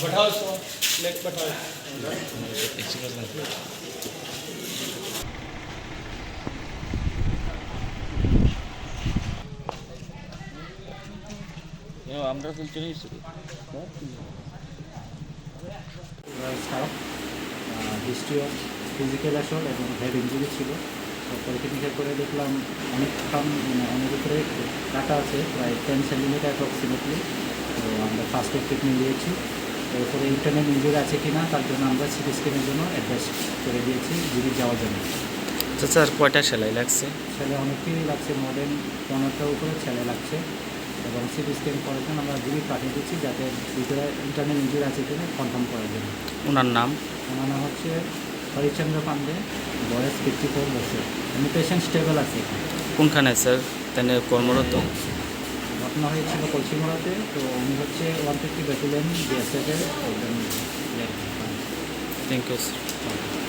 बैठाओ इसको लेग बैठाओ আমরা তো চলে এসেছি staff history of physical assault এবং হেড ইঞ্জুরি ছিল তো পরীক্ষা নিরীক্ষা করে দেখলাম অনেকক্ষণ মানে অনেক উপরে কাটা আছে প্রায় টেন সেন্টিমিটার অ্যাপ্রক্সিমেটলি তো আমরা first aid treatment দিয়েছি। এরপরে ইন্টারনেট ইঞ্জুরি আছে কি না তার জন্য আমরা সিটি স্ক্যানের জন্য অ্যাডভাইস করে দিয়েছি জিবি যাওয়ার জন্য। আচ্ছা স্যার কয়টা সেলাই লাগছে? সেলাই অনেককেই লাগছে মডার্ন পনেরোটার উপরে সেলাই লাগছে। এবং সিটি স্ক্যান করার জন্য আমরা জিবি পাঠিয়ে দিচ্ছি যাতে ভিতরে ইন্টারনেট ইঞ্জুরি আছে কিনা কনফার্ম করার জন্য। ওনার নাম? ওনার নাম হচ্ছে হরিচন্দ্র পান্ডে বয়স ফিফটি ফোর বছর। আমি পেশেন্ট স্টেবল আছি। কোনখানে স্যার? তিনি কর্মরত? ঘটনা হয়েছিল কলসিমোড়াতে তো উনি হচ্ছে ওয়ান ফিফটি ব্যাটেলিয়ান বিএসএফের থ্যাংক ইউ স্যার